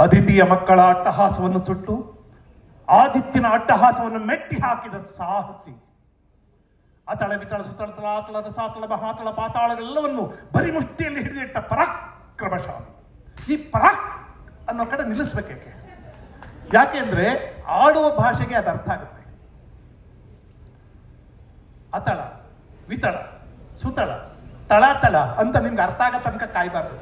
ಅದಿತಿಯ ಮಕ್ಕಳ ಅಟ್ಟಹಾಸವನ್ನು ಸುಟ್ಟು ಆದಿತ್ಯನ ಅಟ್ಟಹಾಸವನ್ನು ಮೆಟ್ಟಿ ಹಾಕಿದ ಸಾಹಸಿ. ಅತಳ ವಿತಳ ಸುತಳ ಆತಳದ ಸಾತಳ ಮಹಾತಳ ಪಾತಾಳಗಳೆಲ್ಲವನ್ನು ಬರಿ ಮುಷ್ಟಿಯಲ್ಲಿ ಹಿಡಿದಿಟ್ಟ ಪರಾಕ್ರಮಶಾಲಿ. ಈ ಪರಾಕ್ ಅನ್ನೋ ಕಡೆ ನಿಲ್ಲಿಸ್ಬೇಕೇಕೆ? ಯಾಕೆ ಅಂದ್ರೆ ಆಡುವ ಭಾಷೆಗೆ ಅದು ಅರ್ಥ ಆಗುತ್ತೆ. ಅತಳ, ವಿತಳ, ಸುತಳ, ತಳಾತಳ ಅಂತ ನಿಮ್ಗೆ ಅರ್ಥ ಆಗ ತನಕ ಕಾಯ್ಬಾರ್ದು.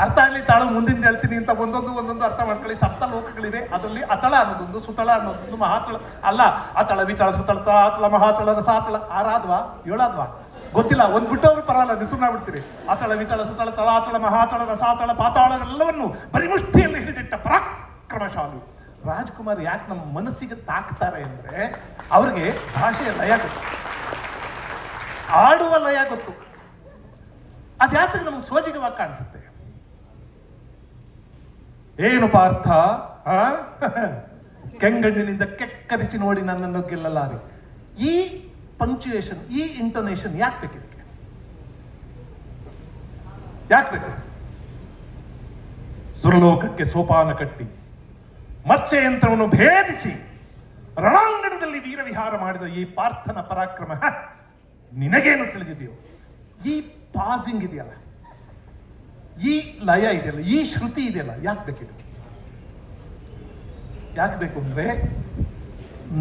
ಅರ್ಥ ಆಗ್ಲಿ ತಾಳು, ಮುಂದಿನ ಹೇಳ್ತೀನಿ ಅಂತ ಒಂದೊಂದು ಒಂದೊಂದು ಅರ್ಥ ಮಾಡ್ಕೊಳ್ಳಿ. ಸಪ್ತ ಲೋಕಗಳಿವೆ, ಅದರಲ್ಲಿ ಅತಳ ಅನ್ನೋದೊಂದು, ಸುತಳ ಅನ್ನೋದೊಂದು, ಮಹಾತಳ. ಅಲ್ಲ, ಅತಳ, ವಿತಳ ಸುತಳ ತಾತಳ ಮಹಾತಳ ಸಾತಳ ಆರಾದ್ವಾ ಏಳಾದ್ವಾ ಗೊತ್ತಿಲ್ಲ ಒಂದ್ ಬಿಟ್ಟವ್ರು ಪರವಾಗಿಲ್ಲ ನಿಸುಮ್ನ ಬಿಡ್ತೀರಿ ಅತಳ, ವಿತಳ ಸುತಳ ತಳಾತಳ ಮಹಾತಳ, ರಸಾತಳ, ಪಾತಾಳಗಳೆಲ್ಲವನ್ನು ಪರಿಮುಷ್ಟಿಯಲ್ಲಿ ಹಿಡಿದಿಟ್ಟ ಪರಾಕ್ರಮಶಾಲಿ. ರಾಜ್ಕುಮಾರ್ ಯಾಕೆ ನಮ್ಮ ಮನಸ್ಸಿಗೆ ತಾಕ್ತಾರೆ ಅಂದ್ರೆ ಅವ್ರಿಗೆ ಭಾಷೆಯ ಲಯ ಗೊತ್ತು. ಆಡುವ ಲಯ ಗೊತ್ತು. ಅದ್ಯಾತಕ್ಕೆ ನಮ್ಗೆ ಸೋಜಿಗವಾಗಿ ಕಾಣಿಸುತ್ತೆ. ಏನು ಪಾರ್ಥ? ಕೆಂಗಣ್ಣಿನಿಂದ ಕೆಕ್ಕರಿಸಿ ನೋಡಿ ನನ್ನನ್ನು ಗೆಲ್ಲಲಾರೆ. ಈ ಪಂಕ್ಚುಯೇಷನ್ ಈ ಇಂಟರ್ನೇಷನ್ ಯಾಕೆ ಬೇಕಿದಕ್ಕೆ ಯಾಕೆ ಬೇಕು? ಸುರಲೋಕಕ್ಕೆ ಸೋಪಾನ ಕಟ್ಟಿ, ಮತ್ಸ್ಯಯಂತ್ರವನ್ನು ಭೇದಿಸಿ, ರಣಾಂಗಣದಲ್ಲಿ ವೀರವಿಹಾರ ಮಾಡಿದ ಈ ಪಾರ್ಥನ ಪರಾಕ್ರಮ ನಿನಗೇನು ತಿಳಿದಿದೆಯೋ? ಈ ಪಾಸಿಂಗ್ ಇದೆಯಲ್ಲ. ಈ ಲಯ ಇದೆಯಲ್ಲ, ಈ ಶ್ರುತಿ ಇದೆಯಲ್ಲ, ಯಾಕೆ ಬೇಕಿದೆ? ಯಾಕೆ ಬೇಕು ಅಂದರೆ,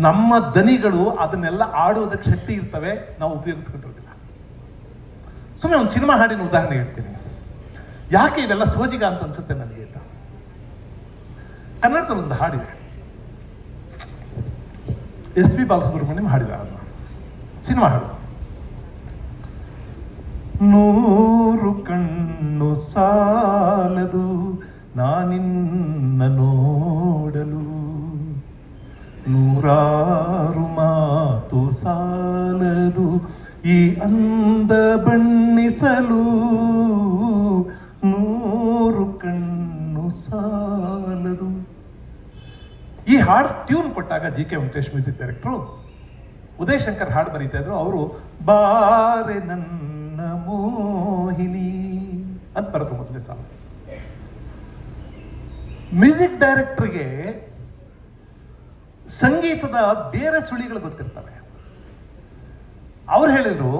ನಮ್ಮ ದನಿಗಳು ಅದನ್ನೆಲ್ಲ ಆಡೋದಕ್ಕೆ ಶಕ್ತಿ ಇರ್ತವೆ, ನಾವು ಉಪಯೋಗಿಸ್ಕೊಂಡಿರೋದಿಲ್ಲ. ಸುಮ್ಮನೆ ಒಂದು ಸಿನಿಮಾ ಹಾಡಿನ ಉದಾಹರಣೆ ಹೇಳ್ತೀನಿ. ಯಾಕೆ ಇವೆಲ್ಲ ಸೋಜಿಗ ಅಂತ ಅನ್ಸುತ್ತೆ ನನಗೆ ಅಂತ ಒಂದು ಹಾಡಿದೆ. ಎಸ್ ಪಿ ಬಾಲಸುಬ್ರಹ್ಮಣ್ಯಂ ಹಾಡಿದ ಅದನ್ನ ಸಿನಿಮಾ ಹಾಡು. ನೂರು ಕಣ್ಣು ಸಾಲದು, ನಾನಿನ್ನ ನೋಡಲು. ನೂರಾರು ಮಾತು ಸಾಲದು, ಈ ಅಂದ ಬಣ್ಣಿಸಲು. ನೂರು ಕಣ್ಣು ಸಾಲದು. ಈ ಹಾಡು ಟ್ಯೂನ್ ಕೊಟ್ಟಾಗ G K Venkatesh music director Uday Shankar ಹಾಡು ಬರೀತಾ ಇದ್ರು, ಅವರು, ಬಾರೆ ನನ್ನ ಮೋಹಿನಿ ಅಂತ ಬರುತ್ತೆ ಮೊದಲನೇ ಸಾಲ ಮ್ಯೂಸಿಕ್ ಡೈರೆಕ್ಟರ್ಗೆ ಸಂಗೀತದ ಬೇರೆ ಸುಳಿಗಳು ಗೊತ್ತಿರ್ತವೆ. ಅವ್ರು ಹೇಳಿದ್ರು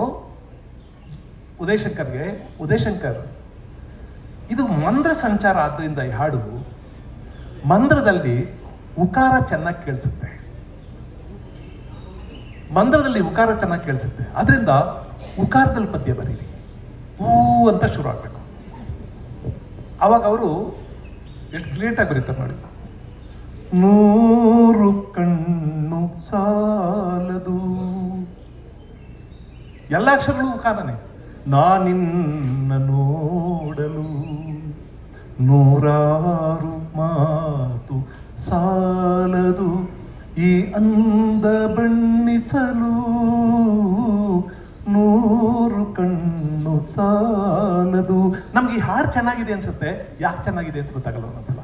ಉದಯ್ ಶಂಕರ್ಗೆ ಉದಯ್ ಶಂಕರ್ ಇದು ಮಂದ್ರ ಸಂಚಾರ ಆದ್ರಿಂದ ಈ ಹಾಡು ಮಂದ್ರದಲ್ಲಿ ಉಕಾರ ಚೆನ್ನಾಗಿ ಕೇಳಿಸುತ್ತೆ. ಮಂದ್ರದಲ್ಲಿ ಉಕಾರ ಚೆನ್ನಾಗಿ ಕೇಳಿಸುತ್ತೆ. ಅದರಿಂದ ಉಕಾರದಲ್ಲಿ ಪದ್ಯ ಬರೀರಿ ಹೂ ಅಂತ ಶುರು ಆಗಬೇಕು. ಅವಾಗ ಅವರು ಎಷ್ಟು ಲೇಟಾಗಿ ಬರೀತಾರೆ ನೋಡಿ. ನೂರು ಕಣ್ಣು ಸಾಲದು. ಎಲ್ಲ ಅಕ್ಷರಗಳು ಉಕಾರನೇ ನಾನಿನ್ನ ನೋಡಲು ನೂರಾರು ಮಾತು ಸಾಲದು. ಈ ಅಂದ ಬಣ್ಣಿಸಲು ನೂರು ಕಣ್ಣು ಸಾಲದು. ನಮ್ಗೆ ಈ ಹಾಡು ಚೆನ್ನಾಗಿದೆ ಅನ್ಸುತ್ತೆ. ಯಾಕೆ ಚೆನ್ನಾಗಿದೆ ಅಂತ ಗೊತ್ತಾಗಲ್ಲ ಒಂದೊಂದ್ಸಲ.